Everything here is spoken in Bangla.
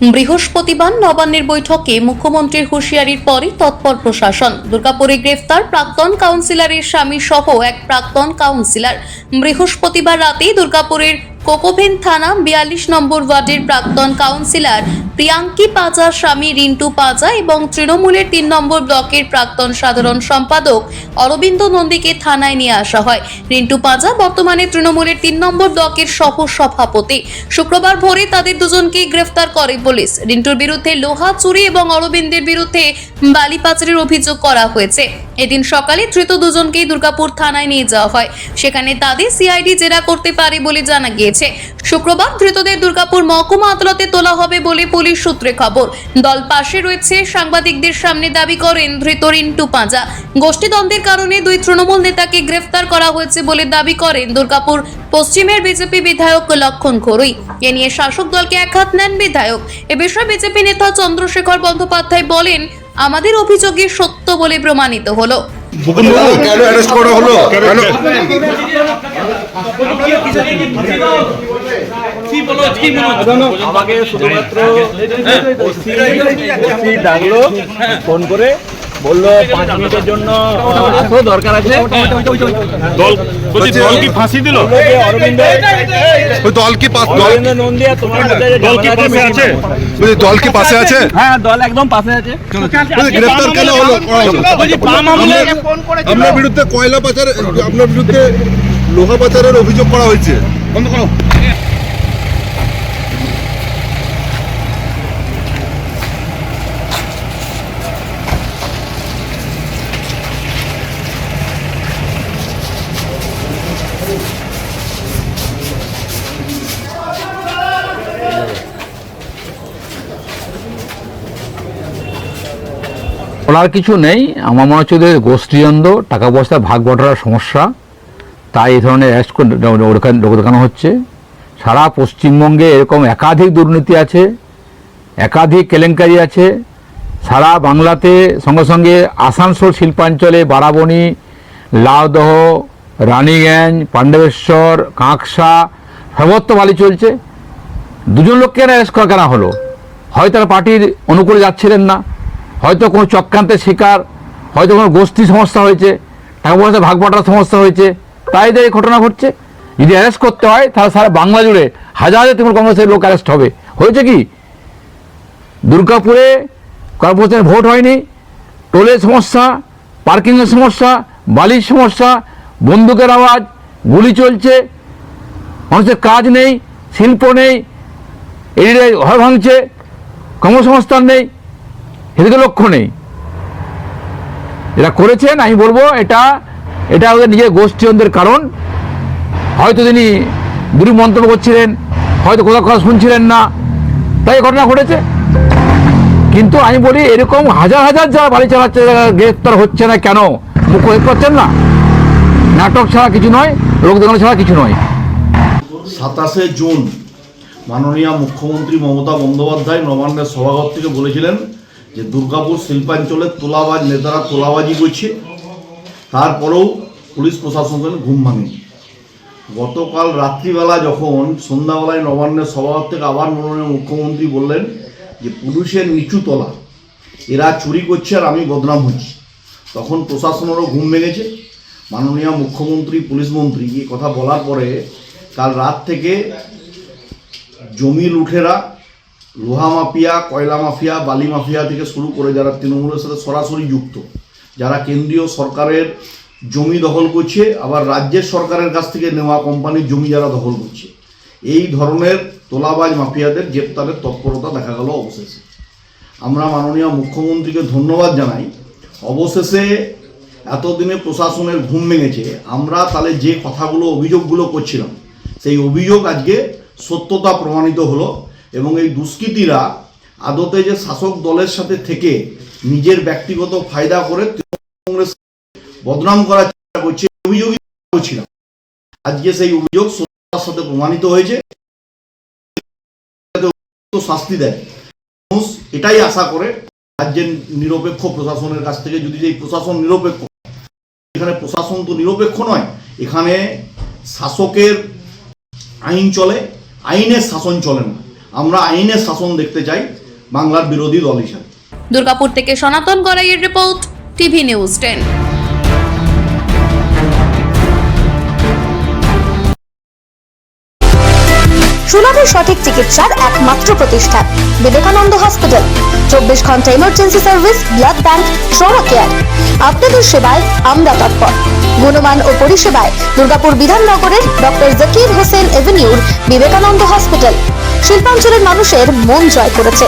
বৃহস্পতিবার নবান্নের বৈঠকে মুখ্যমন্ত্রীর হুঁশিয়ারির পরই তৎপর প্রশাসন। দুর্গাপুরে গ্রেফতার প্রাক্তন কাউন্সিলরের স্বামী সহ এক প্রাক্তন কাউন্সিলর। বৃহস্পতিবার রাতেই দুর্গাপুরের কোকোভেন থানা বিয়াল্লিশ নম্বর ওয়ার্ডের প্রাক্তন কাউন্সিলর প্রিয়াঙ্কি পাজা স্বামী রিন্টু পাজা এবং তৃণমূলের তিন নম্বর ব্লকের প্রাক্তন সাধারণ সম্পাদক অরবিন্দ নন্দীকে থানায় নিয়ে আসা হয়। রিন্টু পাজা বর্তমানে তৃণমূলের তিন নম্বর ব্লকের সহ সভাপতি শুক্রবার ভোরে তাদের দুজনকেই গ্রেফতার করে পুলিশ। রিন্টুর বিরুদ্ধে লোহা, চুরি এবং অরবিন্দের বিরুদ্ধে বালি পাচারের অভিযোগ করা হয়েছে। এদিন সকালে ধৃত দুজনকেই দুর্গাপুর থানায় নিয়ে যাওয়া হয়। সেখানে তাদের সিআইডি জেরা করতে পারে বলে জানা গিয়েছে। শুক্রবার ধৃতদের দুর্গাপুর মহকুমা আদালতে তোলা হবে বলে পুলিশ সূত্রে খবর। দল পাশে রয়েছে সাংবাদিকদের সামনে দাবি করেন ধৃত রিন্টু পাঁজা। গোষ্ঠীদ্বন্দ্বের কারণে দুই তৃণমূল নেতাকে গ্রেফতার করা হয়েছে বলে দাবি করেন দুর্গাপুর পশ্চিমের বিজেপি বিধায়ক লক্ষণ ঘরুই এ নিয়ে শাসক দলকে একহাত নেন বিধায়ক। এ বিষয়ে বিজেপি নেতা চন্দ্রশেখর বন্দ্যোপাধ্যায় বলেন, আমাদের অভিযোগে সত্য বলে প্রমাণিত হলো। কেন অ্যারেস্ট করা হলো? কেন? আমাকে শুধুমাত্র ডাকলো ফোন করে বলল পাঁচ মিনিটের জন্য আসো দরকার আছে। দল বলছি দল কি ফাঁসি দিল? অরবিন্দ ওই দল কি পাস দল নন্দিয়া তোমার দল কি পাশে আছে? বলছি, দল কি পাশে আছে? হ্যাঁ দল একদম পাশে আছে। গ্রেফতার কেন হলো? আপনার বিরুদ্ধে কয়লা পাচার আপনার বিরুদ্ধে লোহা পাচারের অভিযোগ করা হয়েছে। বন্ধ করো। বলার কিছু নেই। আমার মনে হচ্ছে ওদের গোষ্ঠীদ্বন্দ্ব টাকা পয়সা ভাগ বটার সমস্যা। তাই এই ধরনের অ্যারেস্ট হচ্ছে। সারা পশ্চিমবঙ্গে এরকম একাধিক দুর্নীতি আছে, একাধিক কেলেঙ্কারি আছে। সারা বাংলাতে সঙ্গে সঙ্গে আসানসোল, শিল্পাঞ্চলে বারাবণী লাউদহ রানীগঞ্জ, পাণ্ডবেশ্বর, কাঁকসা, সর্বত্র বালি চলছে। দুজন লোককে অ্যারেস্ট করা হলো? হয় তারা পার্টির অনুকূলে যাচ্ছিলেন না। হয়তো কোনো চক্রান্তের শিকার, হয়তো কোনো গোষ্ঠী সমস্যা হয়েছে টাকা পয়সা ভাগ বাটার সমস্যা হয়েছে, তাই এই ঘটনা ঘটছে। যদি অ্যারেস্ট করতে হয়, তাহলে সারা বাংলা জুড়ে হাজার হাজার তৃণমূল কংগ্রেসের লোক অ্যারেস্ট হবে। হয়েছে কি? দুর্গাপুরে কর্পোরেশনের ভোট হয়নি, টোলের সমস্যা, পার্কিংয়ের সমস্যা, বালির সমস্যা, বন্দুকের আওয়াজ, গুলি চলছে, মানুষের কাজ নেই, শিল্প নেই এরিয়ায় ঘর ভাঙছে কর্মসংস্থান নেই এদিকে লক্ষ্য নেই। এরা করেছেন, আমি বলব, এটা এটা ওদের নিজের গোষ্ঠীয়ন্ত্রের কারণ। হয়তো তিনি দূরী মন্তব্য করছিলেন, হয়তো কোথাও কথা শুনছিলেন না। তাই ঘটনা ঘটেছে। কিন্তু আমি বলি, এরকম হাজার হাজার যারা বাড়ি চালাচ্ছে গ্রেফতার হচ্ছে না কেন, মুখ পাচ্ছেন না? নাটক ছাড়া কিছু নয় লোক দেখানো ছাড়া কিছু নয়। সাতাশে জুন, মাননীয় মুখ্যমন্ত্রী মমতা বন্দ্যোপাধ্যায় নবান্নের সভাঘর থেকে বলেছিলেন যে দুর্গাপুর শিল্পাঞ্চলের তোলাবাজ নেতারা তোলাবাজি করছে, তারপরেও পুলিশ প্রশাসন ঘুম ভাঙেনি গতকাল রাত্রিবেলা যখন সন্ধ্যাবেলায় নবান্নের সভাঘর থেকে আবার মাননীয় মুখ্যমন্ত্রী বললেন যে পুলিশের নিচু তলা, এরা চুরি করছে আর আমি বদনাম হচ্ছি। তখন প্রশাসনেরও ঘুম ভেঙেছে। মাননীয় মুখ্যমন্ত্রী, পুলিশ মন্ত্রী এই কথা বলার পরে কাল রাত থেকে জমি লুঠেরা লোহা মাফিয়া, কয়লা মাফিয়া, বালি মাফিয়া থেকে শুরু করে যারা তৃণমূলের সাথে সরাসরি যুক্ত, যারা কেন্দ্রীয় সরকারের জমি দখল করছে, আবার রাজ্যের সরকারের কাছ থেকে নেওয়া কোম্পানির জমি যারা দখল করছে, এই ধরনের তোলাবাজ মাফিয়াদের গ্রেপ্তারের তৎপরতা দেখা গেল অবশেষে। আমরা মাননীয় মুখ্যমন্ত্রীকে ধন্যবাদ জানাই। অবশেষে এতদিনে প্রশাসনের ঘুম ভেঙেছে। আমরা তাহলে যে কথাগুলো, অভিযোগগুলো করছিলাম, সেই অভিযোগ আজকে সত্যতা প্রমাণিত হলো। এবং এই দুষ্কৃতীরা আদতে যে শাসক দলের সাথে থেকে নিজের ব্যক্তিগত ফায়দা করে কংগ্রেস বদনাম করার চেষ্টা করছে অভিযোগই করছিলাম। আজকে সেই অভিযোগ সত্যতার সাথে প্রমাণিত হয়েছে। শাস্তি দেয়। মানুষ এটাই আশা করে, রাজ্যের নিরপেক্ষ প্রশাসনের কাছ থেকে যদি এই প্রশাসন নিরপেক্ষ, এখানে প্রশাসন তো নিরপেক্ষ নয়, এখানে শাসকের আইন চলে, আইনের শাসন চলে না। আমরা আইনের শাসন দেখতে চাই বাংলার বিরোধী দল হিসাবে। দুর্গাপুর থেকে সনাতন গড়াইয়ের রিপোর্ট টিভি নিউজ টেন। সুলভে সঠিক চিকিৎসার একমাত্র প্রতিষ্ঠান বিবেকানন্দ হসপিটাল। চব্বিশ ঘণ্টা emergency service blood bank trauma care আপনাদের সেবায় আমরা তৎপর। গুণমান ও পরিষেবায় দুর্গাপুর বিধাননগরের ডক্টর জাকির হোসেন এভিনিউর বিবেকানন্দ হসপিটাল। শিল্পাঞ্চলের মানুষের মন জয় করেছে।